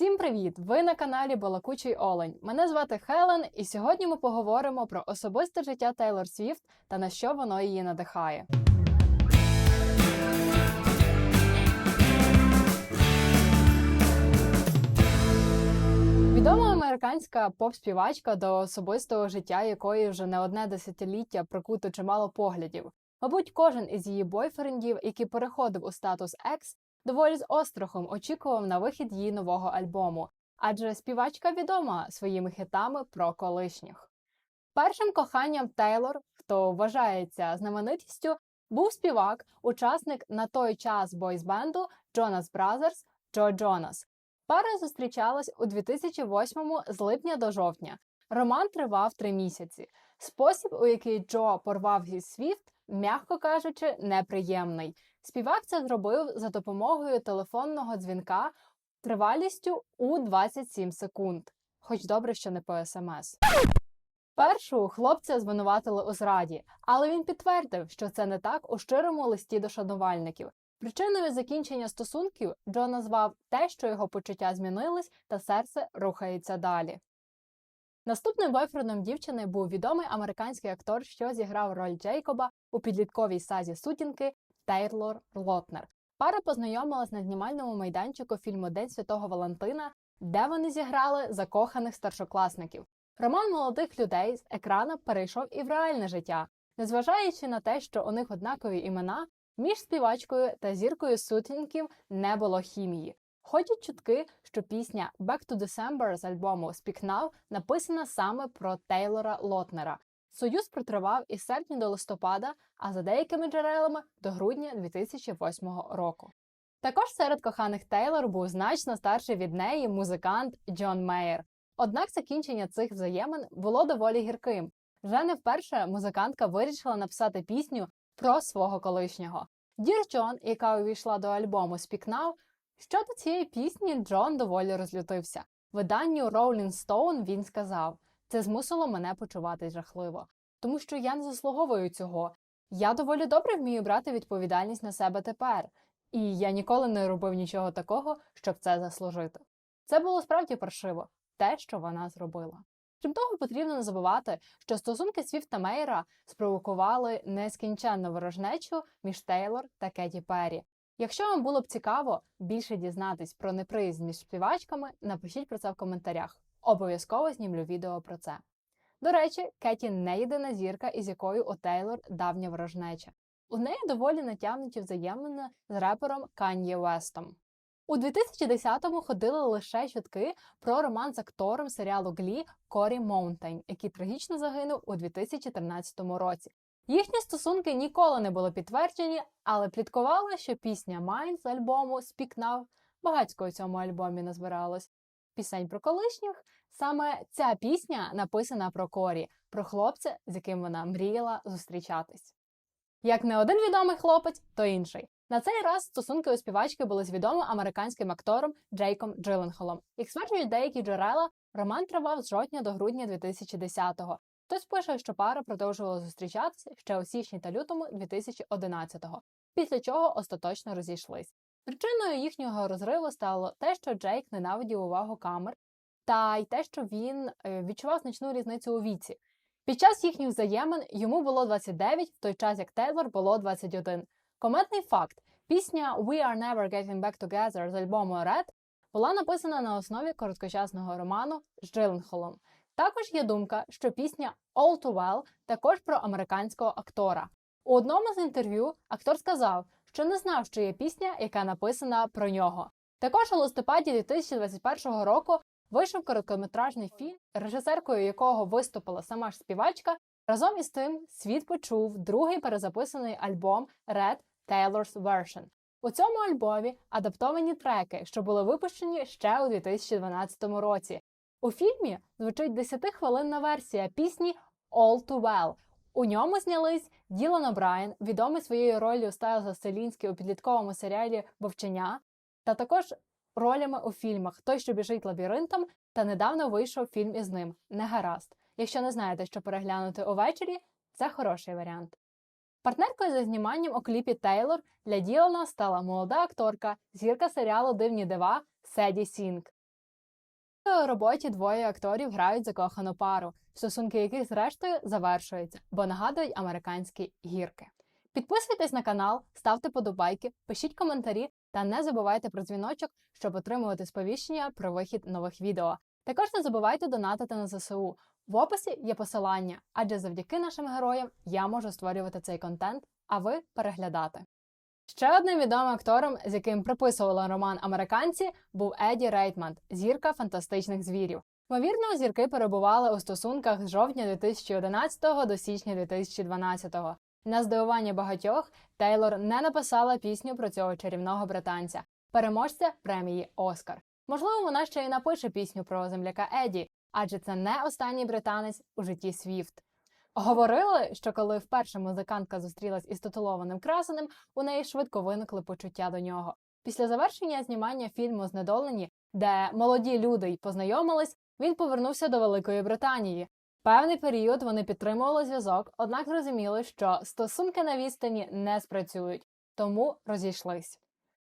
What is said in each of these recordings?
Всім привіт! Ви на каналі Балакучий Олень. Мене звати Хелен, і сьогодні ми поговоримо про особисте життя Тейлор Свіфт та на що воно її надихає. Відома американська поп-співачка, до особистого життя якої вже не одне десятиліття прикуто чимало поглядів. Мабуть, кожен із її бойфрендів, який переходив у статус екс, доволі з острахом очікував на вихід її нового альбому, адже співачка відома своїми хітами про колишніх. Першим коханням Тейлор, хто вважається знаменитістю, був співак, учасник на той час бойсбенду Jonas Brothers Джо Джонас. Пара зустрічалась у 2008-му з липня до жовтня. Роман тривав три місяці. Спосіб, у який Джо порвав зі Свіфт, м'яко кажучи, неприємний. Співак це зробив за допомогою телефонного дзвінка тривалістю у 27 секунд. Хоч добре, що не по смс. Першу хлопця звинуватили у зраді, але він підтвердив, що це не так у щирому листі до шанувальників. Причиною закінчення стосунків Джо назвав те, що його почуття змінились, та серце рухається далі. Наступним бойфрендом дівчини був відомий американський актор, що зіграв роль Джейкоба у підлітковій сазі сутінки Тейлор Лотнер. Пара познайомилась на знімальному майданчику фільму День Святого Валентина, де вони зіграли закоханих старшокласників. Роман молодих людей з екрана перейшов і в реальне життя, незважаючи на те, що у них однакові імена, між співачкою та зіркою сутінків не було хімії. Ходять чутки, що пісня Back to December з альбому Speak Now написана саме про Тейлора Лотнера. Союз протривав із серпня до листопада, а за деякими джерелами до грудня 2008 року. Також серед коханих Тейлор був значно старший від неї музикант Джон Мейер. Однак закінчення цих взаємин було доволі гірким. Вже не вперше музикантка вирішила написати пісню про свого колишнього. Дір Джон, яка увійшла до альбому Speak Now, щодо цієї пісні Джон доволі розлютився. Виданню Rolling Stone він сказав: це змусило мене почувати жахливо, тому що я не заслуговую цього. Я доволі добре вмію брати відповідальність на себе тепер, і я ніколи не робив нічого такого, щоб це заслужити. Це було справді паршиво, те, що вона зробила. Крім того, потрібно не забувати, що стосунки Свіфта Мейра спровокували нескінченну ворожнечу між Тейлор та Кеті Перрі. Якщо вам було б цікаво більше дізнатись про неприязнь між співачками, напишіть про це в коментарях. Обов'язково знімлю відео про це. До речі, Кеті не єдина зірка, із якою у Тейлор давня ворожнеча. У неї доволі натягнуті взаємини з репером Кан'є Вестом. У 2010-му ходили лише чутки про роман з актором серіалу Глі Корі Моунтейн, який трагічно загинув у 2013 році. Їхні стосунки ніколи не були підтверджені, але пліткували, що пісня Майн з альбому Now, багатько у цьому альбомі назбиралось, пісень про колишніх. Саме ця пісня написана про Корі, про хлопця, з яким вона мріяла зустрічатись. Як не один відомий хлопець, то інший. На цей раз стосунки у співачки були з відомим американським актором Джейком Джилленхолом. Як стверджують деякі джерела, роман тривав з жовтня до грудня 2010-го. Хтось пише, що пара продовжувала зустрічатися ще у січні та лютому 2011-го, після чого остаточно розійшлись. Причиною їхнього розриву стало те, що Джейк ненавидів увагу камер, та й те, що він е, відчував значну різницю у віці. Під час їхніх взаємин йому було 29, в той час як Тейлор було 21. Кометний факт: пісня We Are Never Getting Back Together з альбому Red була написана на основі короткочасного роману з Джилленхолом. Також є думка, що пісня All Too Well також про американського актора. У одному з інтерв'ю актор сказав, що не знав, що є пісня, яка написана про нього. Також у листопаді 2021 року вийшов короткометражний фільм, режисеркою якого виступила сама ж співачка. Разом із тим світ почув другий перезаписаний альбом Red Taylor's Version. У цьому альбомі адаптовані треки, що були випущені ще у 2012 році. У фільмі звучить 10-хвилинна версія пісні All Too Well. У ньому знялись Ділан О'Брайен, відомий своєю ролью Стайлза Селінський у підлітковому серіалі Вовчення, та також ролями у фільмах Той, що біжить лабіринтом, та недавно вийшов фільм із ним Негаразд. Якщо не знаєте, що переглянути увечері, це хороший варіант. Партнеркою за зніманням у кліпі Тейлор для Ділана стала молода акторка, зірка серіалу Дивні дива Седі Сінг. Роботі двоє акторів грають закохану пару, стосунки яких зрештою завершуються, бо нагадують американські гірки. Підписуйтесь на канал, ставте подобайки, пишіть коментарі та не забувайте про дзвіночок, щоб отримувати сповіщення про вихід нових відео. Також не забувайте донатити на ЗСУ. В описі є посилання, адже завдяки нашим героям я можу створювати цей контент, а ви переглядати. Ще одним відомим актором, з яким приписували роман американці, був Еді Рейтман, зірка фантастичних звірів. Ймовірно, зірки перебували у стосунках з жовтня 2011 до січня 2012. На здивування багатьох Тейлор не написала пісню про цього чарівного британця, переможця премії Оскар. Можливо, вона ще й напише пісню про земляка Еді, адже це не останній британець у житті Свіфт. Говорили, що коли вперше музикантка зустрілась із титулованим красеним, у неї швидко виникли почуття до нього. Після завершення знімання фільму Знедолені, де молоді люди й познайомились, він повернувся до Великої Британії. Певний період вони підтримували зв'язок, однак зрозуміли, що стосунки на відстані не спрацюють, тому розійшлись.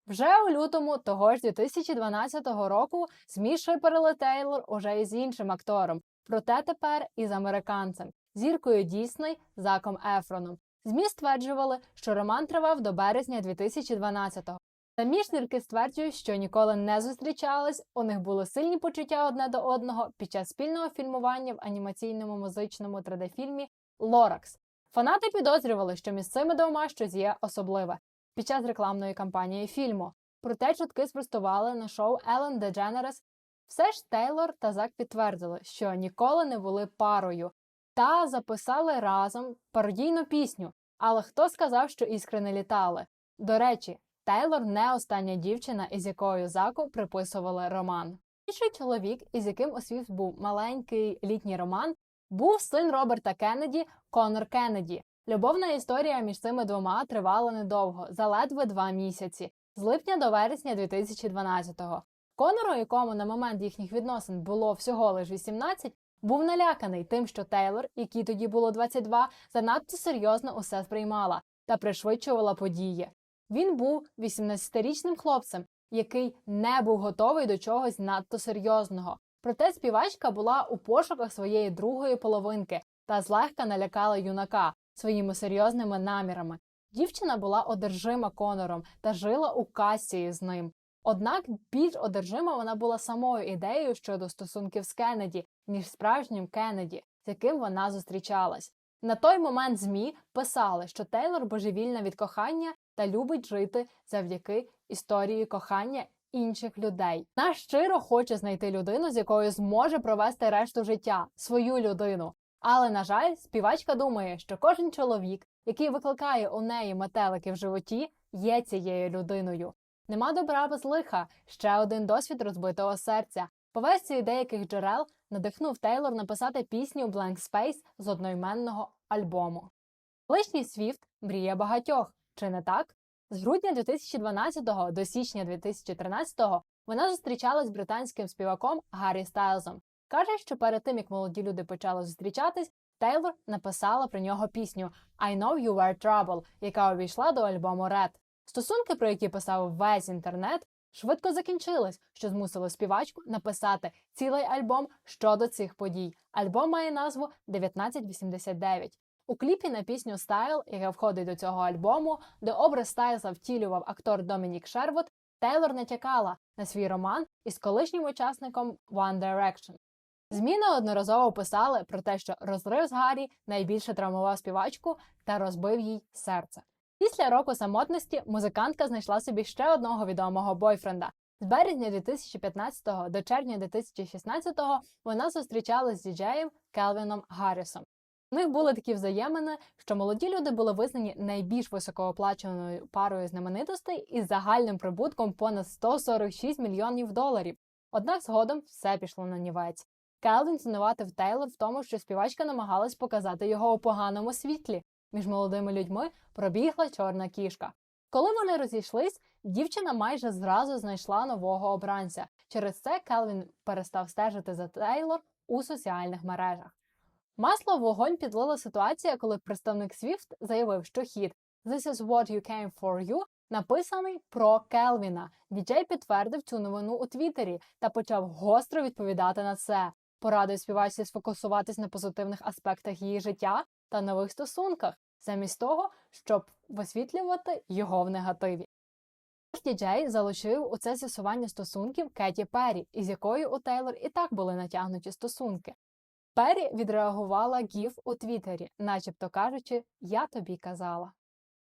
Вже у лютому того ж 2012 року ЗМІ шиперили Тейлор уже із іншим актором, проте тепер із американцем, зіркою Дісней Заком Ефроном. ЗМІ стверджували, що роман тривав до березня 2012-го. Самі ж зірки стверджують, що ніколи не зустрічались, у них були сильні почуття одне до одного під час спільного фільмування в анімаційному музичному 3D-фільмі Лоракс. Фанати підозрювали, що між цими двома щось є особливе під час рекламної кампанії фільму. Проте чутки спростували на шоу Елен Дедженерес. Все ж Тейлор та Зак підтвердили, що ніколи не були парою, та записали разом пародійну пісню. Але хто сказав, що іскри не літали? До речі, Тейлор не остання дівчина, із якою Заку приписували роман. Інший чоловік, із яким у Свіфт був маленький літній роман, був син Роберта Кеннеді Конор Кеннеді. Любовна історія між цими двома тривала недовго, заледве два місяці, з липня до вересня 2012-го. Конору, якому на момент їхніх відносин було всього лиш 18, був наляканий тим, що Тейлор, якій тоді було 22, занадто серйозно усе сприймала та пришвидшувала події. Він був 18-річним хлопцем, який не був готовий до чогось надто серйозного. Проте співачка була у пошуках своєї другої половинки та злегка налякала юнака своїми серйозними намірами. Дівчина була одержима Конором та жила у касії з ним. Однак більш одержима вона була самою ідеєю щодо стосунків з Кеннеді, ніж справжнім Кеннеді, з яким вона зустрічалась. На той момент ЗМІ писали, що Тейлор божевільна від кохання та любить жити завдяки історії кохання інших людей. Вона щиро хоче знайти людину, з якою зможе провести решту життя, свою людину. Але, на жаль, співачка думає, що кожен чоловік, який викликає у неї метелики в животі, є цією людиною. Нема добра без лиха ще один досвід розбитого серця. По версії деяких джерел надихнув Тейлор написати пісню Blank Space з одноіменного альбому. Колишній Свіфт мріє багатьох, чи не так? З грудня 2012 до січня 2013 вона зустрічалась з британським співаком Гаррі Стайлзом. Каже, що перед тим як молоді люди почали зустрічатись, Тейлор написала про нього пісню «I know you were trouble», яка увійшла до альбому Red. Стосунки, про які писав весь інтернет, швидко закінчились, що змусило співачку написати цілий альбом щодо цих подій. Альбом має назву 1989. У кліпі на пісню Стайл, яка входить до цього альбому, де образ Стайлса втілював актор Домінік Шервуд, Тейлор натякала на свій роман із колишнім учасником One Direction. ЗМІ неодноразово писали про те, що розрив з Гаррі найбільше травмував співачку та розбив їй серце. Після року самотності музикантка знайшла собі ще одного відомого бойфренда. З березня 2015 до червня 2016 вона зустрічалась з діджеєм Келвіном Гаррісом. У них були такі взаємини, що молоді люди були визнані найбільш високооплаченою парою знаменитостей із загальним прибутком понад 146 мільйонів доларів. Однак згодом все пішло на нівець. Келвін звинуватив Тейлор в тому, що співачка намагалась показати його у поганому світлі. Між молодими людьми пробігла чорна кішка. Коли вони розійшлись, дівчина майже зразу знайшла нового обранця. Через це Келвін перестав стежити за Тейлор у соціальних мережах. Масло в вогонь підлила ситуація, коли представник Swift заявив, що хіт «This is what you came for you» написаний про Келвіна. Діджей підтвердив цю новину у Твіттері та почав гостро відповідати на це. Порадив співачці сфокусуватись на позитивних аспектах її життя та нових стосунках, замість того, щоб висвітлювати його в негативі. Діджей залучив у це з'ясування стосунків Кеті Перрі, із якою у Тейлор і так були натягнуті стосунки. Перрі відреагувала гіф у Твіттері, начебто кажучи, я тобі казала.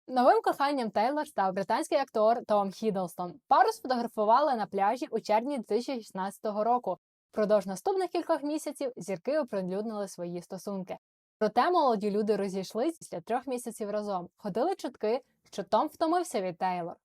Новим коханням Тейлор став британський актор Том Хіддлстон. Пару сфотографували на пляжі у червні 2016 року. Впродовж наступних кількох місяців зірки оприлюднили свої стосунки. Проте молоді люди розійшлись після трьох місяців разом. Ходили чутки, що Том втомився від Тейлор.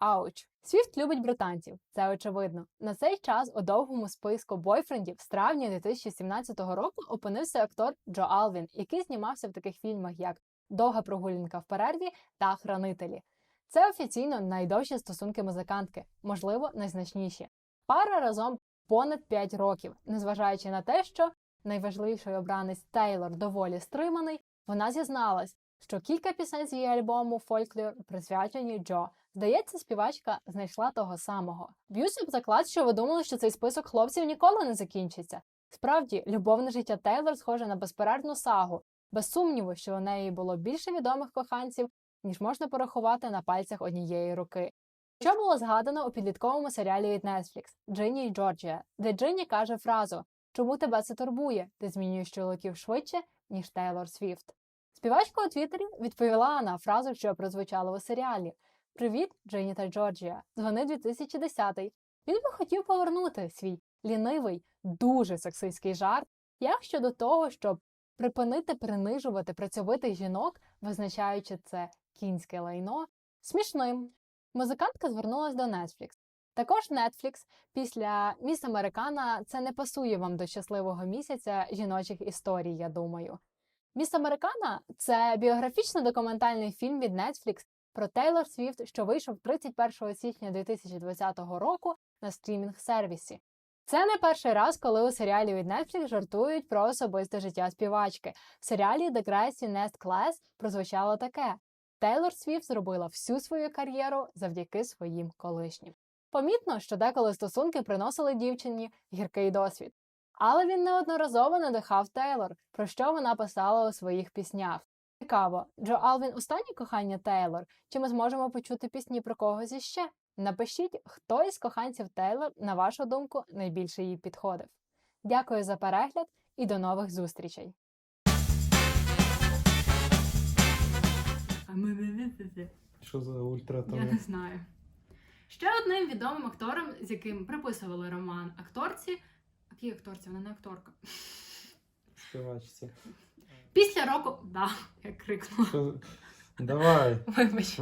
Ауч. Свіфт любить британців, це очевидно. На цей час у довгому списку бойфрендів з травня 2017 року опинився актор Джо Алвін, який знімався в таких фільмах, як Довга прогулянка в перерві та Хранителі. Це офіційно найдовші стосунки музикантки, можливо, найзначніші. Пара разом понад 5 років, незважаючи на те, що найважливіший обранець Тейлор доволі стриманий, вона зізналась, що кілька пісень з її альбому Фольклор присвячені Джо. Здається, співачка знайшла того самого. Б'юся об заклад, що ви думали, що цей список хлопців ніколи не закінчиться. Справді, любовне життя Тейлор схоже на безперервну сагу. Без сумніву, що у неї було більше відомих коханців, ніж можна порахувати на пальцях однієї руки. Що було згадано у підлітковому серіалі від Netflix Джинні і Джорджія, де Джинні каже фразу Чому тебе це турбує? Ти змінюєш чоловіків швидше, ніж Тейлор Свіфт. Співачка у Твіттері відповіла на фразу, що прозвучала у серіалі Привіт, Джинні та Джорджія. Дзвони 2010-й. Він би хотів повернути свій лінивий, дуже сексистський жарт. Як щодо того, щоб припинити принижувати працьовитих жінок, визначаючи це кінське лайно, смішним. Музикантка звернулася до Netflix. Також Netflix після Міс Американа це не пасує вам до щасливого місяця жіночих історій, я думаю. Міс Американа це біографічно документальний фільм від Netflix про Тейлор Свіфт, що вийшов 31 січня 2020 року на стрімінг-сервісі. Це не перший раз, коли у серіалі від Netflix жартують про особисте життя співачки. В серіалі The Gracie Nest Class прозвучало таке: Тейлор Свіфт зробила всю свою кар'єру завдяки своїм колишнім. Помітно, що деколи стосунки приносили дівчині гіркий досвід. Але він неодноразово надихав Тейлор, про що вона писала у своїх піснях. Цікаво, Джо Алвін останнє кохання Тейлор, чи ми зможемо почути пісні про когось іще? Напишіть, хто із коханців Тейлор, на вашу думку, найбільше їй підходив. Дякую за перегляд і до нових зустрічей! Що за Я не знаю. Ще одним відомим актором, з яким приписували роман акторці. Якій акторці? Вона не акторка. Співачці. Після року. Да, я крикнула. Давай. Вибач.